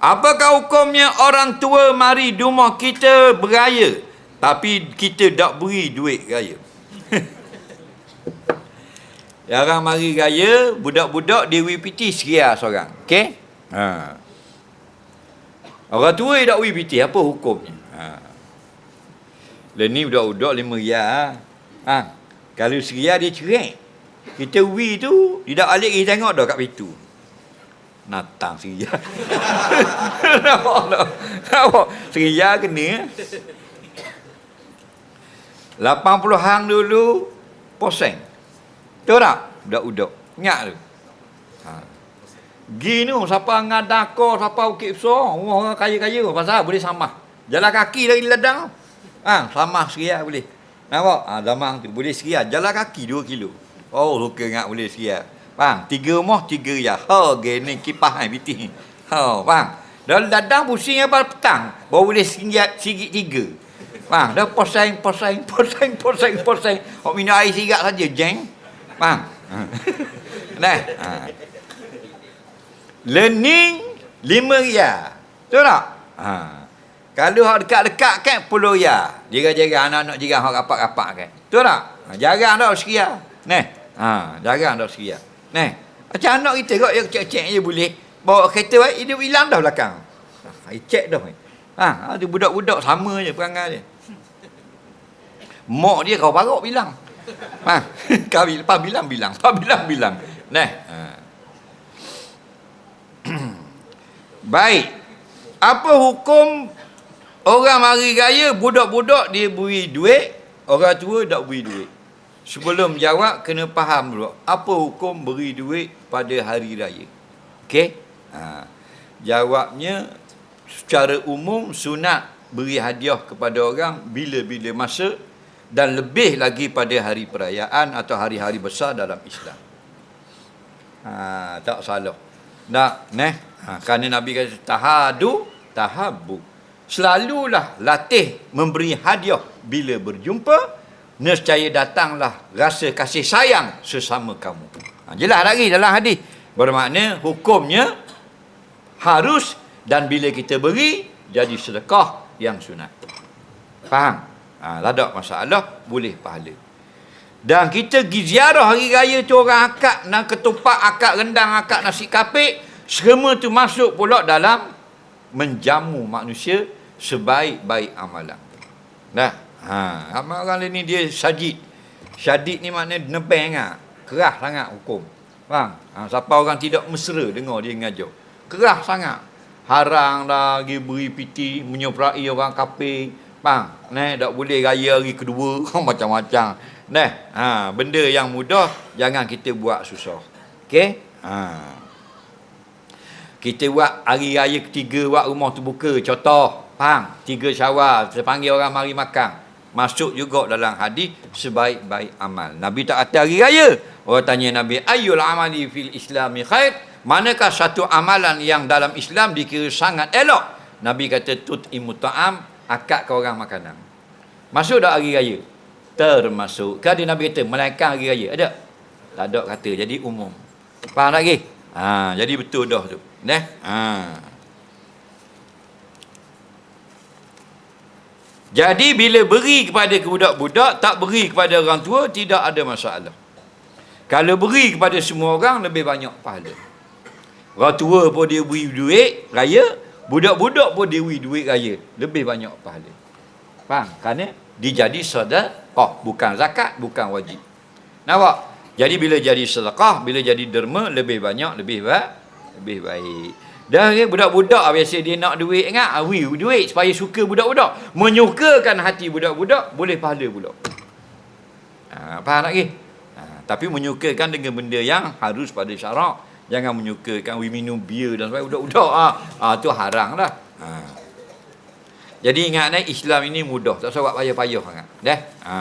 Apakah hukumnya orang tua mari rumah kita beraya tapi kita tak beri duit raya? Orang mari raya, budak-budak dia WPT sekian seorang. Okey? Ha. Orang tua dia tak WPT, apa hukumnya? Ha. Dan ni budak-budak lima riyal. Ha. Kalau seria dia cerai. Kita wi tu, dia tak alik kita tengok dah kat pintu. Natang seria. Nampak tak? Nampak? Seria kena. 80 hang dulu, poseng. Tahu tak? Budak-budak. Ingat tu. Ha. Gini siapa ngadako, siapa ukit besar, orang kaya-kaya pasal boleh samah. Jalan kaki dari ladang. Ha, samah seria boleh. Nampak? Ha, zaman tu boleh seria. Jalan kaki 2 kilo. Oh, suka ingat boleh seria. Faham? Tiga rumah, tiga ya. Ha, gini kipas hai biti. Ha, faham? Dalam ladang pusing apa petang. Baru boleh singgit, singgit tiga. Faham? Dah poseng, poseng, poseng, poseng, poseng. Hok minum air sigat saja, jeng. Faham? Ha. Nah. Ha. Learning lima ya. Betul tak? Ha. Kalau hak dekat-dekat kan puluh ya. Jaga-jaga anak-anak jaga hak rapat-rapat kan. Betul tak? Ha. Jarang dah sekia. Nah. Ha. Jarang dah sekia. Nah. Macam anak kita kok yang cek-cek je boleh. Bawa kereta baik, dia hilang dah belakang. Ha. Cek dah. Ha. Ada budak-budak sama je perangai dia. Mak dia kau barok bilang. Ha. Kau lepas bilang bilang. Lepas bilang bilang. Nah. Ha. Baik. Apa hukum orang mari raya budak-budak dia beri duit, orang tua tak beri duit. Sebelum jawab kena faham dulu apa hukum beri duit pada hari raya. Okey? Ha. Jawabnya secara umum sunat beri hadiah kepada orang bila-bila masa dan lebih lagi pada hari perayaan atau hari-hari besar dalam Islam. Ha, tak salah. Nak, neh. Ha, kerana Nabi kata tahadu, tahabu. Selalulah latih memberi hadiah bila berjumpa, nescaya datanglah rasa kasih sayang sesama kamu. Ha, jelas lagi dalam hadis. Bermakna hukumnya harus dan bila kita beri jadi sedekah yang sunat. Faham? Ha, ada masalah, boleh pahala. Dan kita pergi ziarah hari raya tu orang akak nak ketupat, akak rendang, akak nasi kapik, semua tu masuk pula dalam menjamu manusia sebaik-baik amalan. Nah, ha, amal orang ni dia sajid. Syadid ni maknanya nebeng ah. Keras sangat hukum. Faham? Ha, siapa orang tidak mesra dengar dia ngajar. Keras sangat. Harang dah pergi beri piti, menyeprai orang kaping, Bang, nah, tak boleh raya hari kedua macam-macam. Nah, ha, benda yang mudah jangan kita buat susah. Okey? Ha. Kita buat hari raya ketiga buat rumah tu buka, contoh, faham? Tiga Syawal, kita panggil orang mari makan. Masuk juga dalam hadis sebaik-baik amal. Nabi tak kata hari raya. Orang tanya Nabi, ayyul amali fil islami khair? Manakah satu amalan yang dalam Islam dikira sangat elok? Nabi kata tut imuta'am akad ke orang makanan. Masuk tak hari raya? Termasuk. Dia Nabi kata, melainkan hari raya. Ada? Tak ada kata. Jadi umum. Faham lagi? Ha, jadi betul dah tu. Nah, ha. Jadi bila beri kepada budak-budak, tak beri kepada orang tua, tidak ada masalah. Kalau beri kepada semua orang, lebih banyak pahala. Orang tua pun dia beri duit, raya, Budak-budak pun dewi duit raya. Lebih banyak pahala. Faham? Kerana dia jadi sedekah. Bukan zakat, bukan wajib. Nampak? Jadi bila jadi sedekah, bila jadi derma, lebih banyak, lebih baik. Lebih baik. Dan budak-budak biasa dia nak duit ingat, awi duit supaya suka budak-budak. Menyukakan hati budak-budak, boleh pahala pula. Ha, faham lagi? Ha, tapi menyukakan dengan benda yang harus pada syarak. Jangan menyukakan we minum bir dan sebagainya budak-budak ah. Ah tu haram lah. Ha. Jadi ingat ni Islam ini mudah, tak usah buat payah-payah sangat. Dah. Ha.